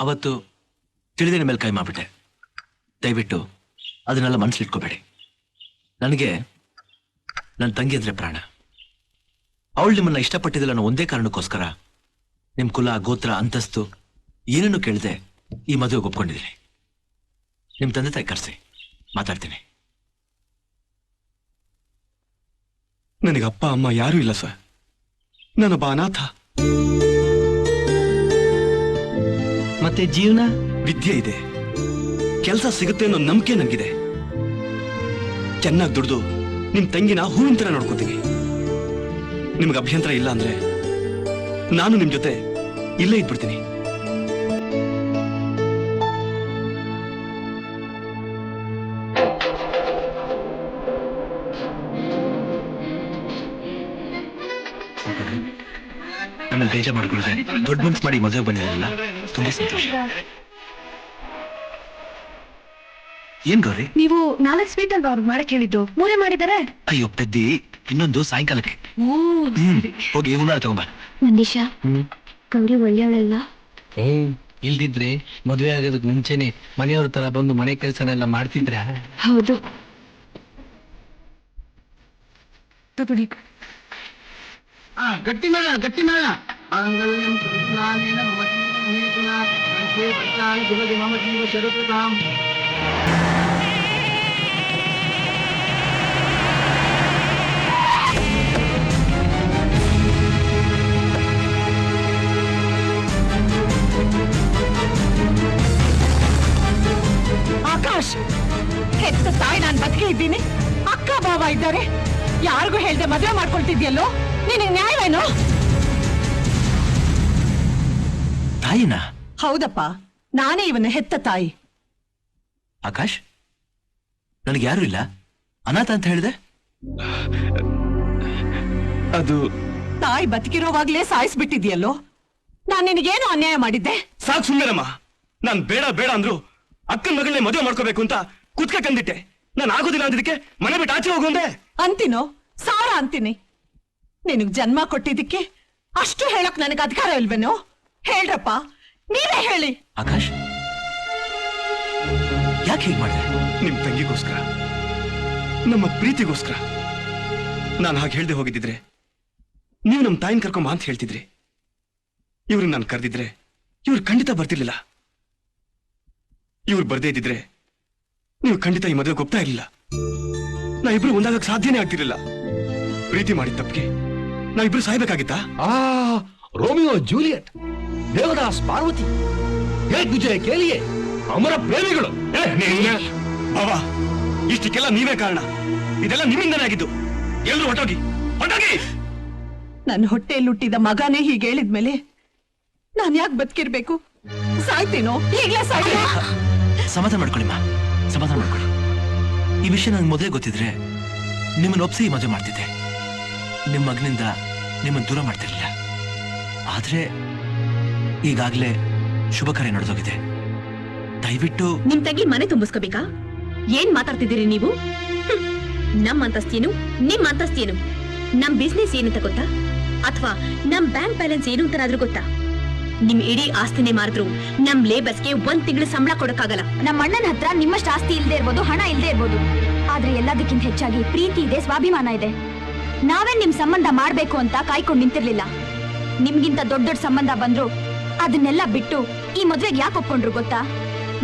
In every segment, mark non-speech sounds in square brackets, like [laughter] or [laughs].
ಅವತ್ತು ತಿಳಿದಿನ ಮೇಲೆ ಕೈ ಮಾಡಿಬಿಟ್ಟೆ. ದಯವಿಟ್ಟು ಅದನ್ನೆಲ್ಲ ಮನಸ್ಸಿಟ್ಕೋಬೇಡಿ ನನಗೆ ನನ್ನ ತಂಗಿ ಅಂದರೆ ಪ್ರಾಣ. ಅವಳು ನಿಮ್ಮನ್ನ ಇಷ್ಟಪಟ್ಟಿದ್ದಿಲ್ಲ ಅನ್ನೋ ಒಂದೇ ಕಾರಣಕ್ಕೋಸ್ಕರ ನಿಮ್ಮ ಕುಲ, ಗೋತ್ರ, ಅಂತಸ್ತು ಏನನ್ನು ಕೇಳದೆ ಈ ಮದುವೆಗೆ ಒಪ್ಕೊಂಡಿದ್ದೀನಿ. ನಿಮ್ಮ ತಂದೆ ತಾಯಿ ಕರೆಸಿ, ಮಾತಾಡ್ತೀನಿ. ನನಗೆ ಅಪ್ಪ, ಅಮ್ಮ ಯಾರೂ ಇಲ್ಲ ಸರ್. ನಾನೊಬ್ಬ ಅನಾಥ. ಮತ್ತೆ ಜೀವನ? ವಿದ್ಯೆ ಇದೆ. ಕೆಲಸ ಸಿಗುತ್ತೆ ಅನ್ನೋ ನಂಬಿಕೆ ನನಗಿದೆ ಚೆನ್ನಾಗಿ ದುಡ್ದು ನಿಮ್ ತಂಗಿನ ಹೂವಿನ ತರ ನೋಡ್ಕೋತೀನಿ. ನಿಮ್ಗೆ ಅಭ್ಯಂತರ ಇಲ್ಲ ಅಂದ್ರೆ ನಾನು ನಿಮ್ ಜೊತೆ ಇಲ್ಲೇ ಇದ್ಬಿಡ್ತೀನಿ. ನಮ್ಮಲ್ಲಿ ಬೇಜಾರು ಮಾಡ್ಕೊಳ್ದೆ. ದೊಡ್ಡ ಮನ್ಸು ಮಾಡಿ ಮದುವೆ ಬಂದಿರಲಿಲ್ಲ ತುಂಬಾ ಸಂತೋಷ. ಏನ್ ಗೌರಿ? ನೀವು ನಾಲ್ಕು ಸ್ವೀಟ್ ಅಲ್ವಾ ಅವ್ರು ಮಾಡಕ್ ಹೇಳಿದ್ದು? ಮೂರೇ ಮಾಡಿದಾರೆ? ಅಯ್ಯೋ ಪೆದ್ದಿ ಇನ್ನೊಂದು ಸಾಯಂಕಾಲಕ್ಕೆ. ಹೋಗಿ ಹುನ್ನಾರ ತಗೊಂಬ. ನಂದೀಶ ಗೌರಿ ಒಳ್ಳೆಯವಳಲ್ಲ? ಹ್ಮ್ ಇಲ್ದಿದ್ರೆ ಮದುವೆ ಆಗೋದಕ್ಕೆ ಮುಂಚೆನೆ ಮನೆಯವ್ರ ತರ ಬಂದು ಮನೆ ಕೆಲಸನೆಲ್ಲ ಮಾಡ್ತಿದ್ರ? ಹೌದು. ಗಟ್ಟಿ ಹೇತುನಾ ಕಂಠೇ ಭದ್ರಾಣಿ ಶುಭಗೆ ಮಮ ಜೀವ ಶರತುತಾಂ. ಆಕಾಶ್ ಹೆತ್ತ ತಾಯಿ ನಾನು ಬದುಕಿ ಇದ್ದೀನಿ. ಅಕ್ಕ ಬಾವ ಇದ್ದಾರೆ. ಯಾರಿಗೂ ಹೇಳ್ದೆ ಮದುವೆ ಮಾಡ್ಕೊಳ್ತಿದ್ಯಲ್ಲೋ? ನಿನಗೆ ನ್ಯಾಯವೇನು? ತಾಯಿನ? ಹೌದಪ್ಪ ನಾನೇ ಇವನ ಹೆತ್ತ ತಾಯಿ. ಆಕಾಶ್ ನನಗೆ ಯಾರು ಇಲ್ಲ. ಅನಾಥ ಅಂತ ಹೇಳಿದೆ? ಅದು ತಾಯಿ ಬದುಕಿರೋವಾಗ್ಲೇ ಸಾಯಿಸ್ಬಿಟ್ಟಿದ್ಯಲ್ಲೋ? ನಾನ್ ನಿನಗೇನು ಅನ್ಯಾಯ ಮಾಡಿದ್ದೆ? ಸಾಕು ಸುಮ್ಮನೆರಮ್ಮ ನಾನ್ ಬೇಡ ಬೇಡ ಅಂದ್ರು ಅಕ್ಕನ ಮಗಳನ್ನೇ ಮದುವೆ ಮಾಡ್ಕೋಬೇಕು ಅಂತ ಕುತ್ಕ ಕಂದಿಟ್ಟೆ. ನಾನು ಆಗೋದಿಲ್ಲ ಅಂದಿದ್ದಕ್ಕೆ ಮನೆ ಬಿಟ್ಟು ಆಚೆ ಹೋಗುಂದೆ ಅಂತೀನೋ? ಸಾರ ಅಂತೀನಿ. ನಿನಗ್ ಜನ್ಮ ಕೊಟ್ಟಿದ್ದಕ್ಕೆ ಅಷ್ಟು ಹೇಳಕ್ ನನಗೆ ಅಧಿಕಾರ ಇಲ್ವೇನೋ? ಹೇಳ್ರಪ್ಪ ನೀವೇ ಹೇಳಿ. ಆಕಾಶ್ ಯಾಕೆ ಹೀಗೆ ಮಾಡಿದೆ? ನಿಮ್ ತಂಗಿಗೋಸ್ಕರ ನಮ್ಮ ಪ್ರೀತಿಗೋಸ್ಕರ. ನಾನು ಹಾಗೆ ಹೇಳ್ದೆ ಹೋಗಿದ್ದಿದ್ರೆ ನೀವು ನಮ್ಮ ತಾಯಿನ ಕರ್ಕೊಂಬ ಅಂತ ಹೇಳ್ತಿದ್ರಿ. ಇವ್ರನ್ನ ನಾನು ಕರೆದಿದ್ರೆ ಇವ್ರು ಖಂಡಿತ ಬರ್ತಿರ್ಲಿಲ್ಲ. ಇವ್ರು ಬರ್ದೇ ಇದ್ದಿದ್ರೆ ನೀವು ಖಂಡಿತ ಈ ಮದುವೆಗೆ ಒಪ್ತಾ ಇರಲಿಲ್ಲ. ನಾ ಇಬ್ರು ಒಂದಾಗಕ್ಕೆ ಸಾಧ್ಯನೇ ಆಗ್ತಿರ್ಲಿಲ್ಲ. ಪ್ರೀತಿ ಮಾಡಿದ ತಪ್ಪಿಗೆ. ನಾ ಇಬ್ರು ಸಾಯ್ಬೇಕಾಗಿತ್ತಾ? ಆ ರೋಮಿಯೋ ಜೂಲಿಯಟ್ ದೇವದಾಸ್ ಪಾರ್ವತಿ ವಿಜಯ ಕೇಳಿಯೇ ಅಮರ ಪ್ರೇಮಿಗಳು. ಇಷ್ಟಕ್ಕೆಲ್ಲ ನೀವೇ ಕಾರಣ. ಇದೆಲ್ಲ ನಿಮ್ಮಿಂದನೇ ಆಗಿದ್ದು. ಎಲ್ರು ಹೊಟ್ಟೋಗಿ ಹೊಟ್ಟೋಗಿ ನನ್ನ ಹೊಟ್ಟೆಯಲ್ಲಿ ಹುಟ್ಟಿದ ಮಗನೇ ಹೀಗೆ ಹೇಳಿದ್ಮೇಲೆ ನಾನ್ ಯಾಕೆ ಬದುಕಿರ್ಬೇಕು? ಸಾಯ್ತೀನೋ? ಈಗಲೇ ಸಾಯ್ ಸಮಾಧಾನ ಮಾಡ್ಕೊಳ್ಳಿಮ್ಮ ಸಮಾಧಾನ ಮಾಡ್ಕೊಳ್ಳಿ. ಈ ವಿಷಯ ನನ್ಗೆ ಮೊದಲೇ ಗೊತ್ತಿದ್ರೆ ನಿಮ್ಮನ್ನ ಒಪ್ಸಿ ಈ ಮದುವೆ ಮಾಡ್ತಿದ್ದೆ. ನಿಮ್ಮ ಮಗನಿಂದ ನಿಮ್ಮನ್ನು ದೂರ ಮಾಡ್ತಿರ್ಲಿಲ್ಲ. ಆದ್ರೆ ಈಗಾಗ್ಲೇ ಶುಭ ಕಾರ್ಯ ನಡೆದೋಗಿದೆ. ದಯವಿಟ್ಟು ನಿಮ್ ತಂಗಿ ಮನೆ ತುಂಬಿಸ್ಕೋಬೇಕಾ? ಏನ್ ಮಾತಾಡ್ತಿದ್ದೀರಿ ನೀವು? ಹ್ಮ್. ನಮ್ ಅಂತಸ್ತೇನು ನಿಮ್ ಅಂತಸ್ತೇನು ನಮ್ ಬಿಸ್ನೆಸ್ ಏನಂತ ಗೊತ್ತಾ? ಅಥವಾ ನಮ್ ಬ್ಯಾಂಕ್ ಬ್ಯಾಲೆನ್ಸ್ ಏನು ಅಂತನಾದ್ರೂ ಗೊತ್ತಾ? ನಿಮ್ ಇಡೀ ಆಸ್ತಿನೇ ಮಾರಿದ್ರು. ನಮ್ ಲೇಬರ್ಸ್ಗೆ ಒಂದ್ ತಿಂಗಳು ಸಂಬಳ ಕೊಡಕ್ಕಾಗಲ್ಲ. ನಮ್ಮ ಅಣ್ಣನ ಹತ್ರ ನಿಮ್ಮಷ್ಟು ಆಸ್ತಿ ಇಲ್ಲದೆ ಇರ್ಬೋದು ಹಣ ಇಲ್ಲದೆ ಇರ್ಬೋದು. ಆದ್ರೆ ಎಲ್ಲದಕ್ಕಿಂತ ಹೆಚ್ಚಾಗಿ ಪ್ರೀತಿ ಇದೆ ಸ್ವಾಭಿಮಾನ ಇದೆ. ನಾವೇ ನಿಮ್ ಸಂಬಂಧ ಮಾಡ್ಬೇಕು ಅಂತ ಕಾಯ್ಕೊಂಡು ನಿಂತಿರ್ಲಿಲ್ಲ. ನಿಮ್ಗಿಂತ ದೊಡ್ಡ ದೊಡ್ಡ ಸಂಬಂಧ ಬಂದ್ರು ಅದನ್ನೆಲ್ಲ ಬಿಟ್ಟು ಈ ಮದ್ವೆಗೆ ಯಾಕೆ ಒಪ್ಕೊಂಡ್ರು ಗೊತ್ತಾ?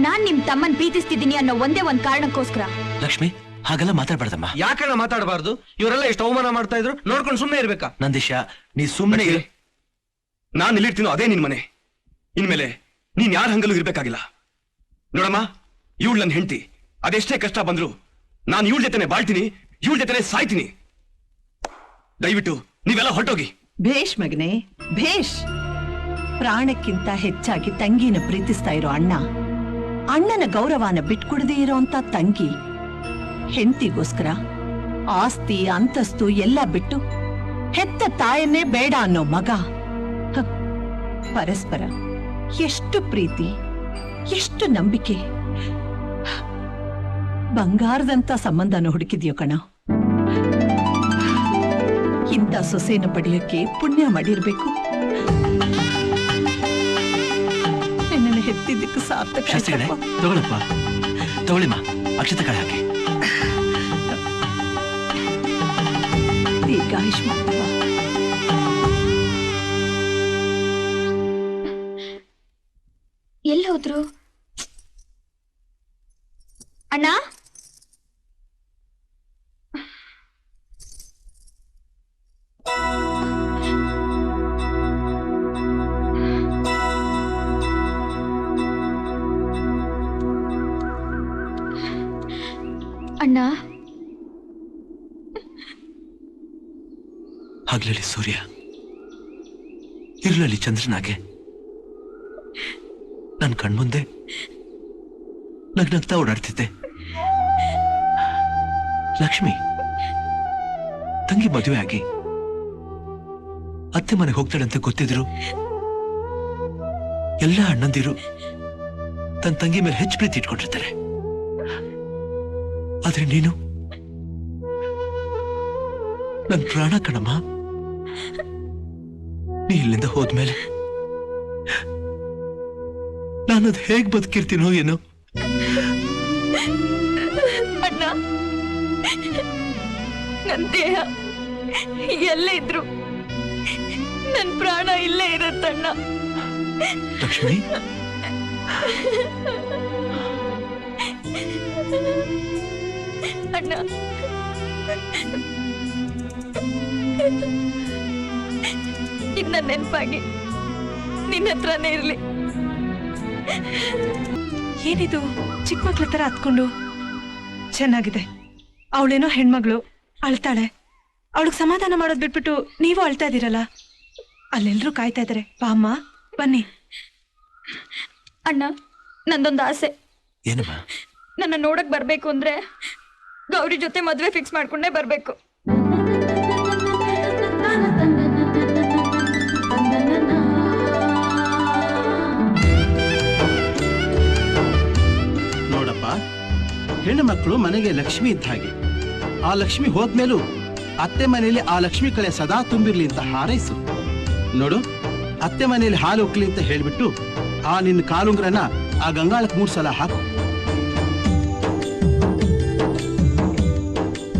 ನಾನ್ ನಿಮ್ ತಮ್ಮನ್ ಪ್ರೀತಿಸ್ತಿದ್ದೀನಿ ಅನ್ನೋ ಒಂದೇ ಒಂದ್ ಕಾರಣಕ್ಕೋಸ್ಕರ. ಲಕ್ಷ್ಮಿ ಹಾಗೆಲ್ಲ ಮಾತಾಡ್ಬಾರ್ದಮ್ಮ ಯಾಕಣ್ಣ ಮಾತಾಡಬಾರ್ದು? ಇವರೆಲ್ಲ ಎಷ್ಟು ಅವಮಾನ ಮಾಡ್ತಾ ಇದ್ರು ನೋಡ್ಕೊಂಡು ಸುಮ್ಮನೆ ಇರ್ಬೇಕಾ? ನಂದೀಶ ನೀ ಸುಮ್ಮನೆ ನಾನು ನಾನ್ ಎಲ್ಲಿರ್ತೀನೋ ಅದೇ ನಿನ್ ಮನೆ. ಇನ್ಮೇಲೆ ನೀನ್ ಯಾರ ಹಂಗಲ್ಲೂ ಇರ್ಬೇಕಾಗಿಲ್ಲ. ನೋಡಮ್ಮ ಇವಳು ನನ್ನ ಹೆಂಡತಿ. ಅದೆಷ್ಟೇ ಕಷ್ಟ ಬಂದ್ರು ನಾನು ಇವಳ ಜೊತೆನೆ ಬಾಳ್ತೀನಿ ಇವಳ ಜೊತೆನೆ ಸಾಯ್ತೀನಿ. ದಯವಿಟ್ಟು ನೀವೆಲ್ಲ ಹೊರಟೋಗಿ. ಭೇಷ್ ಮಗನೆ, ಭೇಷ್. ಪ್ರಾಣಕ್ಕಿಂತ ಹೆಚ್ಚಾಗಿ ತಂಗಿನ ಪ್ರೀತಿಸ್ತಾ ಇರೋ ಅಣ್ಣ. ಅಣ್ಣನ ಗೌರವನ ಬಿಟ್ಕೊಡದೇ ಇರೋಂತ ತಂಗಿ. ಹೆಂಡತಿಗೋಸ್ಕರ ಆಸ್ತಿ, ಅಂತಸ್ತು ಎಲ್ಲ ಬಿಟ್ಟು ಹೆತ್ತ ತಾಯನ್ನೇ ಬೇಡ ಅನ್ನೋ ಮಗ. ಪರಸ್ಪರ ಎಷ್ಟು ಪ್ರೀತಿ, ಎಷ್ಟು ನಂಬಿಕೆ. ಬಂಗಾರದಂತ ಸಂಬಂಧನ ಹುಡುಕಿದ್ಯೋ ಕಣ. ಇಂಥ ಸೊಸೆನ ಪಡೆಯೋಕ್ಕೆ ಪುಣ್ಯ ಮಾಡಿರ್ಬೇಕು. ನಿನ್ನನ್ನು ಹೆತ್ತಿದ್ದಕ್ಕೆ ಸಾರ್ಥಕ. ತಗೊಳಪ್ಪ ತಗೊಳ್ಳಿಮ್ಮ ಅಕ್ಷತ ಕಳೆ ಹಾಕಿ. ದೀರ್ಘಾಯುಷ್ಮಾನ್ ಭವ. ಎಲ್ಲಿ ಹೋದ್ರು? ಅಣ್ಣ? ಅಣ್ಣ. ಹಗಲಲ್ಲಿ ಸೂರ್ಯ. ಇರುಳಲ್ಲಿ ಚಂದ್ರನಾಗೆ. ನನ್ನ ಕಣ್ಮುಂದೆ ನಗ್ನಗ್ತಾ ಓಡಾಡ್ತಿದ್ದೆ. ಲಕ್ಷ್ಮಿ, ತಂಗಿ ಮದುವೆ ಆಗಿ. ಅತ್ತೆ ಮನೆಗೆ ಹೋಗ್ತಾಳೆ ಅಂತ ಗೊತ್ತಿದ್ರು. ಎಲ್ಲ ಅಣ್ಣಂದಿರು ತನ್ನ ತಂಗಿ ಮೇಲೆ ಹೆಚ್ಚು ಪ್ರೀತಿ ಇಟ್ಕೊಂಡಿರ್ತಾರೆ. ಆದ್ರೆ ನೀನು? ನನ್ ಪ್ರಾಣ ಕಣಮ್ಮ. ನೀ ಇಲ್ಲಿಂದ ಹೋದ್ಮೇಲೆ ನಾನದ್ ಹೇಗ್ ಬದುಕಿರ್ತೀನೋ ಏನೋ? ಅಣ್ಣ ನನ್ ದೇಹ ಎಲ್ಲೇ ಇದ್ರು ನನ್ ಪ್ರಾಣ ಇಲ್ಲೇ ಇರುತ್ತಣ್ಣ. ಲಕ್ಷ್ಮಿ? ಅಣ್ಣ ಇನ್ನ ನೆನಪಾಗಿ ನಿನ್ನ ಹತ್ರನೇ ಇರ್ಲಿ. ಏನಿದು? ಚಿಕ್ಕ ಮಕ್ಳ ತರ ಹತ್ಕೊಂಡು? ಚೆನ್ನಾಗಿದೆ. ಅವಳೇನೋ ಹೆಣ್ಮಗಳು ಅಳ್ತಾಳೆ. ಅವಳಿಗೆ ಸಮಾಧಾನ ಮಾಡೋದ್ ಬಿಟ್ಬಿಟ್ಟು ನೀವು ಅಳ್ತಾ ಇದೀರಲ್ಲ ಅಲ್ಲೆಲ್ರೂ ಕಾಯ್ತಾ ಇದಾರೆ. ಬಾಮ್ಮ ಬನ್ನಿ. ಅಣ್ಣ ನಂದೊಂದು ಆಸೆ. ಏನಮ್ಮ? ನನ್ನ ನೋಡಕ್ ಬರ್ಬೇಕು ಅಂದ್ರೆ ಗೌರಿ ಜೊತೆ ಮದ್ವೆ ಫಿಕ್ಸ್ ಮಾಡ್ಕೊಂಡೇ ಬರ್ಬೇಕು. ನೋಡಪ್ಪ, ಹೆಣ್ಣು ಮಕ್ಕಳು ಮನೆಗೆ ಲಕ್ಷ್ಮಿ ಇದ್ದ ಹಾಗೆ. ಆ ಲಕ್ಷ್ಮಿ ಹೋದ್ಮೇಲೂ ಅತ್ತೆ ಮನೆಯಲ್ಲಿ ಆ ಲಕ್ಷ್ಮಿ ಕಳೆ ಸದಾ ತುಂಬಿರ್ಲಿ ಅಂತ ಹಾರೈಸು. ನೋಡು, ಅತ್ತೆ ಮನೆಯಲ್ಲಿ ಹಾಲು ಉಕ್ಲಿ ಅಂತ ಹೇಳ್ಬಿಟ್ಟು ಆ ನಿನ್ನ ಕಾಲುಂಗ್ರನ ಆ ಗಂಗಾಳಕ್ಕೆ ಮೂರ್ ಸಲ ಹಾಕು.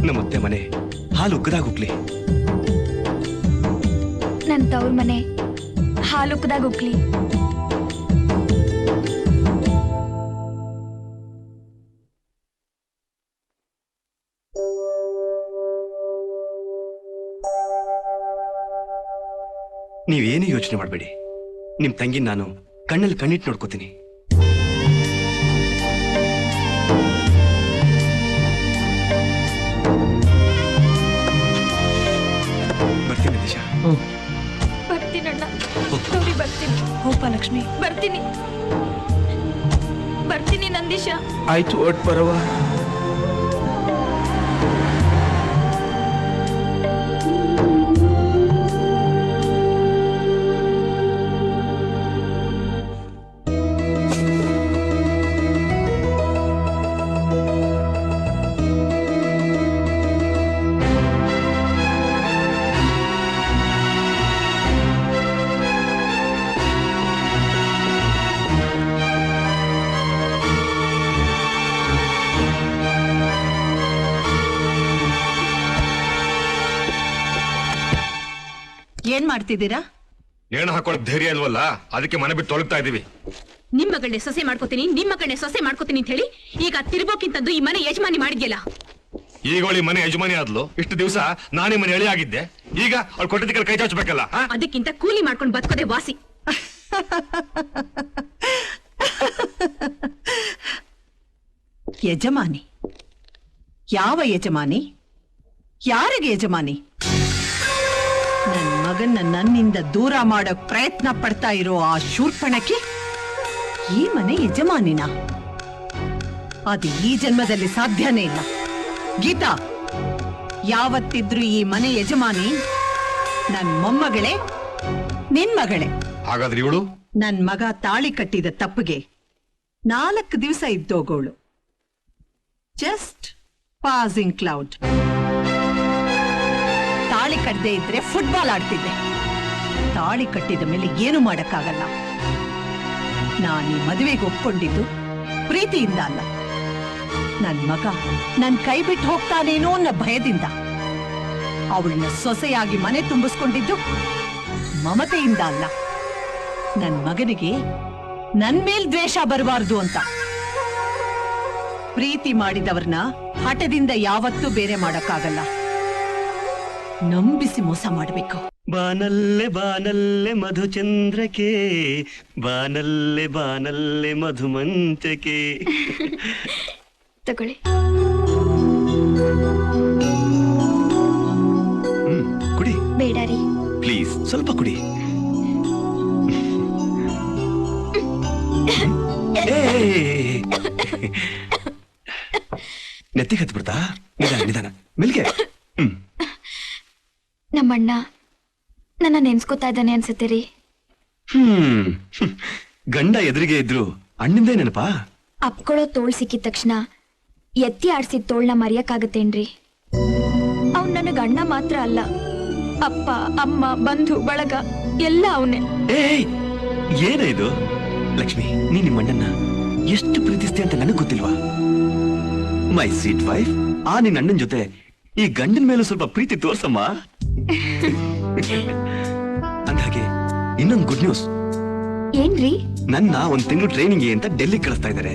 ನಮ್ಮತ್ತೆ ಮನೆ. ಹಾಲು ಉಕ್ಕದಾಗುಕ್ಲಿ ನನ್ ತವ್ರ ಮನೆ. ಹಾಲು ಉಕ್ಲಿ ನೀವೇನು ಯೋಚನೆ ಮಾಡಬೇಡಿ. ನಿಮ್ ತಂಗಿನ ನಾನು ಕಣ್ಣಲ್ಲಿ ಕಣ್ಣಿಟ್ಟು ನೋಡ್ಕೋತೀನಿ. ಬರ್ತೀನಣ್ಣ ನೋಡಿ ಬರ್ತೀನಿ. ಹೋಪ ಲಕ್ಷ್ಮಿ. ಬರ್ತೀನಿ. ಬರ್ತೀನಿ ನಂದೀಶ. ಆಯ್ತು ಒಟ್ ಬರವ ಮಾಡ್ತಿದ್ದೀರಾ? ನೇಣು ಹಾಕೊಳಕ್ ಧೈರ್ಯ ಇಲ್ವಲ್ಲ? ಅದಕ್ಕೆ ಮನೆ ಬಿಟ್ಟು ತೊಲಗ್ತಾ ಇದೀವಿ. ನಿಮ್ಮ ಮಗಳನ್ನೇ ಸೊಸೆ ಮಾಡ್ಕೋತೀನಿ ನಿಮ್ಮ ಮಗಳನ್ನೇ ಸೊಸೆ ಮಾಡ್ಕೋತೀನಿ ಅಂತ ಹೇಳಿ ಈಗ ತಿರುಬೋಕಿಂತದ್ದು ಈ ಮನೆ ಯಜಮಾನಿ ಮಾಡಿದ್ಯಲ್ಲ? ಈಗ ಅವಳಿ ಮನೆ ಯಜಮಾನಿ ಆದ್ಲು. ಇಷ್ಟು ದಿವಸ ನಾನೇ ಮನೆ ಎಳೆ ಆಗಿದ್ದೆ. ಈಗ ಅವ್ಳು ಕೊಟ್ಟಿದ್ದಕ್ಕೆ ಕೈ ಚಾಚಬೇಕಲ್ಲ ಆ? ಅದಕ್ಕಿಂತ ಕೂಲಿ ಮಾಡ್ಕೊಂಡು ಬದುಕೋದೆ ವಾಸಿ. ಯಜಮಾನಿ? ಯಾವ ಯಜಮಾನಿ? ಯಾರಿಗೆ ಯಜಮಾನಿ? ಮಗನ್ನ ನನ್ನಿಂದ ದೂರ ಮಾಡೋ ಪ್ರಯತ್ನ ಪಡ್ತಾ ಇರೋ ಆ ಶೂರ್ಪಣಕ್ಕೆ ಈ ಮನೆ ಯಜಮಾನಿನ. ಅದು ಈ ಜನ್ಮದಲ್ಲಿ ಸಾಧ್ಯನೇ ಇಲ್ಲ. ಗೀತಾ ಯಾವತ್ತಿದ್ರು ಈ ಮನೆ ಯಜಮಾನಿ ನನ್ ಮೊಮ್ಮಗಳೇ ನಿನ್ ಮಗಳೇ. ಹಾಗಾದ್ರೆ ಇವಳು? ನನ್ ಮಗ ತಾಳಿ ಕಟ್ಟಿದ ತಪ್ಪಿಗೆ ನಾಲ್ಕು ದಿವಸ ಇದ್ದೋಗೋಳು. ಜಸ್ಟ್ ಪಾಸಿಂಗ್ ಕ್ಲೌಡ್ ತಾಳಿ ಕಟ್ಟದೆ ಇದ್ರೆ ಫುಟ್ಬಾಲ್ ಆಡ್ತಿದ್ದೆ. ತಾಳಿ ಕಟ್ಟಿದ ಮೇಲೆ ಏನು ಮಾಡಕ್ಕಾಗಲ್ಲ. ನಾನು ಈ ಮದುವೆಗೆ ಒಪ್ಕೊಂಡಿದ್ದು ಪ್ರೀತಿಯಿಂದ ಅಲ್ಲ. ನನ್ ಮಗ ನನ್ ಕೈ ಬಿಟ್ಟು ಹೋಗ್ತಾನೇನೋ ಅನ್ನೋ ಭಯದಿಂದ. ಅವಳನ್ನ ಸೊಸೆಯಾಗಿ ಮನೆ ತುಂಬಿಸ್ಕೊಂಡಿದ್ದು ಮಮತೆಯಿಂದ ಅಲ್ಲ. ನನ್ ಮಗನಿಗೆ ನನ್ ಮೇಲ್ ದ್ವೇಷ ಬರಬಾರ್ದು ಅಂತ. ಪ್ರೀತಿ ಮಾಡಿದವ್ರನ್ನ ಹಠದಿಂದ ಯಾವತ್ತೂ ಬೇರೆ ಮಾಡಕ್ಕಾಗಲ್ಲ. ನಂಬಿಸಿ ಮೋಸ ಮಾಡಬೇಕು. ಬಾನಲ್ಲೆ ಬಾನಲ್ಲೆ ಮಧುಚಂದ್ರಕೆ ಬಾನಲ್ಲೆ ಬಾನಲ್ಲೆ ಮಧುಮಂತಕೆ. [laughs] ತಗೊಳ್ಳಿ. ಹ್ಮ್ ಕುಡಿ. ಬೇಡ ರೀ. ಪ್ಲೀಸ್ ಸ್ವಲ್ಪ ಕುಡಿ. ಏ, ನೆತ್ತಿಗೆ ಹತ್ಬಿಡ್ತಾ? ನಿಧಾನ ನಿಧಾನ. ಮೆಲ್ಗೆ. ನಮ್ಮಣ್ಣ ನನ್ನ ನೆನ್ಸ್ಕೊತಾ ಇದ್ದಾನೆ ಅನ್ಸುತ್ತೆ ರೀ ಹ್ಮ್. ಗಂಡ ಎದುರಿಗೆ ಇದ್ರು ಅಣ್ಣಿಂದೇ ನೆನಪಾ? ಅಪ್ಕೊಳ್ಳೋ ತೋಳ್ ಸಿಕ್ಕಿದ ತಕ್ಷಣ ಎತ್ತಿ ಆಡ್ಸಿದ ತೋಳ್ನ ಮರೆಯಕ್ಕಾಗತ್ತೇನ್ರಿ. ಅವ್ನ್ ನನಗ ಅಣ್ಣ ಮಾತ್ರ ಅಲ್ಲ ಅಪ್ಪ ಅಮ್ಮ ಬಂಧು ಬಳಗ ಎಲ್ಲ ಅವನೇ. ಏಯ್ ಏನ ಇದು? ಲಕ್ಷ್ಮಿ ನೀ ನಿಮ್ಮ ಅಣ್ಣನ್ನ ಎಷ್ಟು ಪ್ರೀತಿಸ್ತೀಯ ಅಂತ ನನಗೆ ಗೊತ್ತಿಲ್ವಾ? ಮೈ ಸ್ವೀಟ್ ವೈಫ್ ಆ ನಿನ್ನ ಅಣ್ಣನ ಜೊತೆ ಈ ಗಂಡನ ಮೇಲೂ ಸ್ವಲ್ಪ ಪ್ರೀತಿ ತೋರ್ಸಮ್ಮ. [laughs] ಅಂದ್ಹಾಗೆ ಇನ್ನೊಂದು ಗುಡ್ ನ್ಯೂಸ್ ಏನ್ರಿ? ನನ್ನ ಒಂದ್ ತಿಂಗಳು ಟ್ರೈನಿಂಗ್ ಅಂತ ಡೆಲ್ಲಿ ಕಳಿಸ್ತಾ ಇದ್ದಾರೆ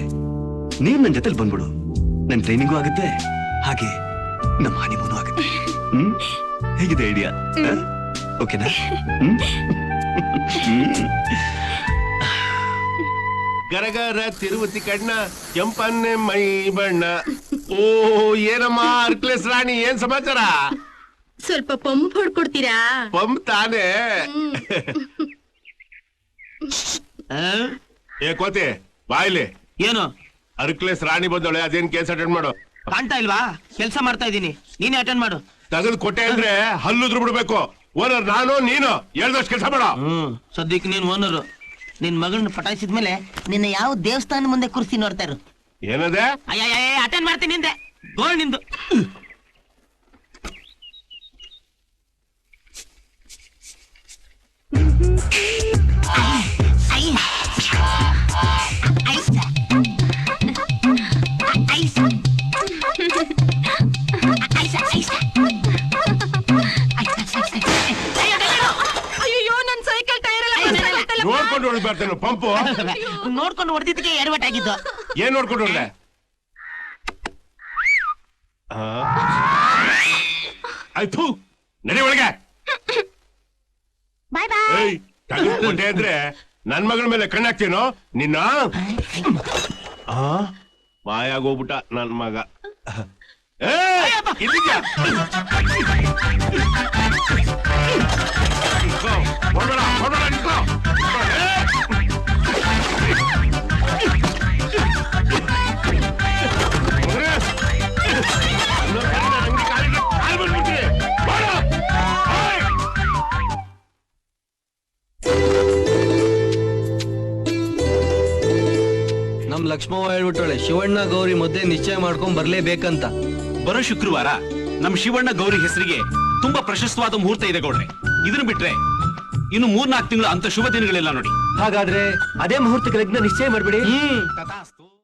ನೀವ್ ನನ್ ಜೊತೆಲಿ ಬಂದ್ಬಿಡು. ನನ್ ಟ್ರೈನಿಂಗು ಆಗುತ್ತೆ. ಹಾಗೆ ನಮ್ಮ ಹನಿಮೂನು ಆಗುತ್ತೆ. ಹ್ಮ್? ಹೇಗಿದೆ ಐಡಿಯಾ ಓಕೆನಾ [laughs] ಗರಗರ ತಿರುವತಿ ಕಣ್ಣ ಕೆಂಪನ್ನೆ ಮೈ ಬಣ್ಣ. ಓ ಏನಮ್ಮ ಅರ್ಕ್ಲೇಸ್ ರಾಣಿ ಏನ್ ಸಮಾಚಾರ? ಸ್ವಲ್ಪ ಪಂಪ್ ಹೊಡ್ಕೊಡ್ತೀರಾ? ಪಂಪ್ ತಾನೇ. ಏ ಕೋತಿ ಬಾಯ್ಲಿ ಏನು? ಅರ್ಕ್ಲೇಸ್ ರಾಣಿ ಬಂದವಳೆ ಅದೇನ್ ಕೇಸ್ ಅಟೆಂಡ್ ಮಾಡು. ಕಾಣ್ತಾ ಇಲ್ವಾ? ಕೆಲಸ ಮಾಡ್ತಾ ಇದೀನಿ ನೀನೇ ಅಟೆಂಡ್ ಮಾಡು. ತಗದು ಕೊಟ್ಟೆ ಅಂದ್ರೆ ಹಲ್ಲುದ್ರು ಬಿಡ್ಬೇಕು. ಓನರ್ ನಾನು ನೀನು. ಹೇಳ್ದಷ್ಟು ಕೆಲಸ ಮಾಡ. ಹ್ಮ್. ಸದ್ಯಕ್ಕೆ ನೀನ್ ಓನರ್. ನಿನ್ ಮಗಳನ್ನ ಪಟಾಯಿಸಿದ್ಮೇಲೆ ನಿನ್ನ ಯಾವ ದೇವಸ್ಥಾನ ಮುಂದೆ ಕುರ್ಸಿ ನೋಡ್ತಾರು ಏನದೇ ಏನದೆ? ಅಯ್ಯ ಅಟೆಂಡ್ ಮಾಡ್ತೀನಿ ನಿಂದೆ. ಗೋಳ್ ನಿಂದು ಅಯ್ಯೋ ನನ್ ಸೈಕಲ್ ಟೈರ್ ಎಲ್ಲ ನೋಡ್ಕೊಂಡು ಹೊಡ್ಬಾರ್ದೇನು ಪಂಪು? ನೋಡ್ಕೊಂಡು ಹೊಡೆದಿದ್ದಕ್ಕೆ ಎಡವಟ್ಟಾಗಿದ್ದು ಏನ್ ನೋಡ್ಕೊಂಡು ಹೊಡ್ದೆ? ಆಯ್ತು ನಡಿ ಒಳಗೆ. ಏಯ್ ತೆಗೆದುಕೊಂಡೆ ಅಂದ್ರೆ ನನ್ ಮಗಳ ಮೇಲೆ ಕಣ್ಣಾಕ್ತೀನೋ ನಿನ್ನ ಆ ಮಾಯಾಗೋಗ್ಬಿಟ್ಟ ನನ್ ಮಗ. ಏಯ್! ಲಕ್ಷ್ಮವ್ವ ಹೇಳ್ಬಿಟ್ಟಳೆ ಶಿವಣ್ಣ ಗೌರಿ ಮುದ್ದೆ ನಿಶ್ಚಯ ಮಾಡ್ಕೊಂಡ್ ಬರ್ಲೇಬೇಕಂತ. ಬರೋ ಶುಕ್ರವಾರ ನಮ್ ಶಿವಣ್ಣ ಗೌರಿ ಹೆಸರಿಗೆ ತುಂಬಾ ಪ್ರಶಸ್ತವಾದ ಮುಹೂರ್ತ ಇದೆ ಗೌಡ್ರೆ. ಇದನ್ನ ಬಿಟ್ರೆ ಇನ್ನು ಮೂರ್ನಾಲ್ಕು ತಿಂಗಳು ಅಂತ ಶುಭ ದಿನಗಳಿಲ್ಲ ನೋಡಿ. ಹಾಗಾದ್ರೆ ಅದೇ ಮುಹೂರ್ತಕ್ಕೆ ಲಗ್ನ ನಿಶ್ಚಯ ಮಾಡ್ಬಿಡಿ. ತಥಾಸ್ತು.